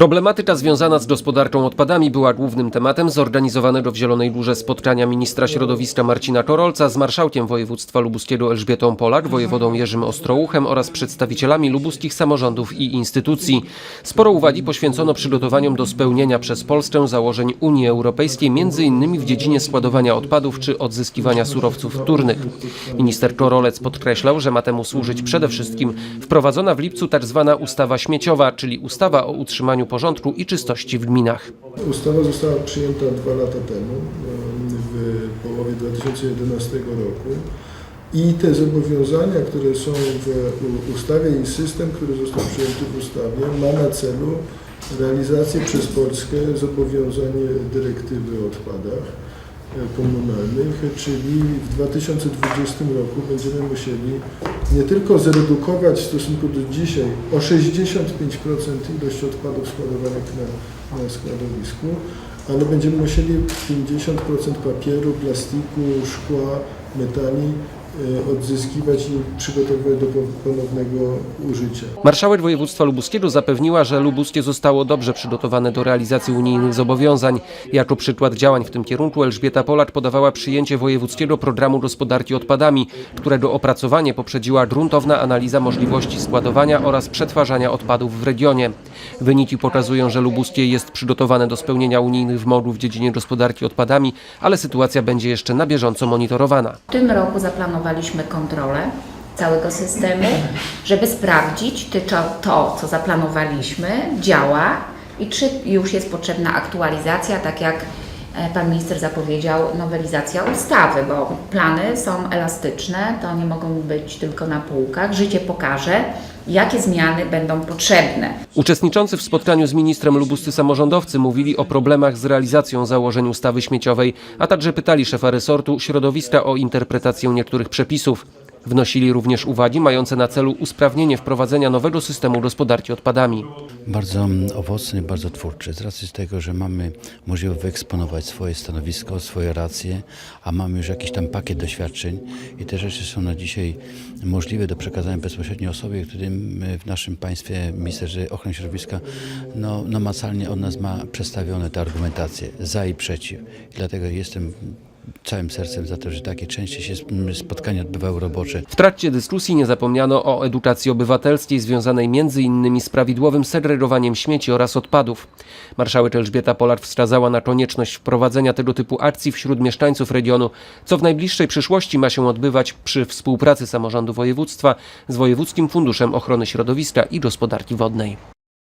Problematyka związana z gospodarką odpadami była głównym tematem zorganizowanego w Zielonej Górze spotkania ministra środowiska Marcina Korolca z marszałkiem województwa lubuskiego Elżbietą Polak, wojewodą Jerzym Ostrołuchem oraz przedstawicielami lubuskich samorządów i instytucji. Sporo uwagi poświęcono przygotowaniom do spełnienia przez Polskę założeń Unii Europejskiej, m.in. w dziedzinie składowania odpadów czy odzyskiwania surowców wtórnych. Minister Korolec podkreślał, że ma temu służyć przede wszystkim wprowadzona w lipcu tak zwana ustawa śmieciowa, czyli ustawa o utrzymaniu porządku i czystości w gminach. Ustawa została przyjęta dwa lata temu, em, w połowie 2011 roku i te zobowiązania, które są w ustawie i system, który został przyjęty w ustawie, ma na celu realizację przez Polskę zobowiązań dyrektywy o odpadach komunalnych, czyli w 2020 roku będziemy musieli nie tylko zredukować w stosunku do dzisiaj o 65% ilość odpadów składowanych na, na składowisku, ale będziemy musieli 50% papieru, plastiku, szkła, metali odzyskiwać i przygotowywać do ponownego użycia. Marszałek województwa lubuskiego zapewniła, że lubuskie zostało dobrze przygotowane do realizacji unijnych zobowiązań. Jako przykład działań w tym kierunku Elżbieta Polak podawała przyjęcie wojewódzkiego programu gospodarki odpadami, którego opracowanie poprzedziła gruntowna analiza możliwości składowania oraz przetwarzania odpadów w regionie. Wyniki pokazują, że lubuskie jest przygotowane do spełnienia unijnych wymogów w dziedzinie gospodarki odpadami, ale sytuacja będzie jeszcze na bieżąco monitorowana. W tym roku zaplanowaliśmy kontrolę całego systemu, żeby sprawdzić, czy to, co zaplanowaliśmy, działa i czy już jest potrzebna aktualizacja, tak jak e, Pan Minister zapowiedział, nowelizacja ustawy, bo plany są elastyczne, to nie mogą być tylko na półkach. Życie pokaże, jakie zmiany będą potrzebne. Uczestniczący w spotkaniu z ministrem lubuscy samorządowcy mówili o problemach z realizacją założeń ustawy śmieciowej, a także pytali szefa resortu środowiska o interpretację niektórych przepisów. Wnosili również uwagi mające na celu usprawnienie wprowadzenia nowego systemu gospodarki odpadami. Bardzo owocny, bardzo twórczy. Z racji tego, że mamy możliwość wyeksponować swoje stanowisko, swoje racje, a mamy już jakiś tam pakiet doświadczeń i te rzeczy są na dzisiaj możliwe do przekazania bezpośrednio osobie, którym w naszym państwie ministerze ochrony środowiska no, namacalnie od nas ma przedstawione te argumentacje za i przeciw. Dlatego jestem całym sercem za to, że takie częściej się sp- spotkania odbywały robocze. W trakcie dyskusji nie zapomniano o edukacji obywatelskiej związanej m.in. z prawidłowym segregowaniem śmieci oraz odpadów. Marszałek Elżbieta Polak wskazała na konieczność wprowadzenia tego typu akcji wśród mieszkańców regionu, co w najbliższej przyszłości ma się odbywać przy współpracy samorządu województwa z Wojewódzkim Funduszem Ochrony Środowiska i Gospodarki Wodnej.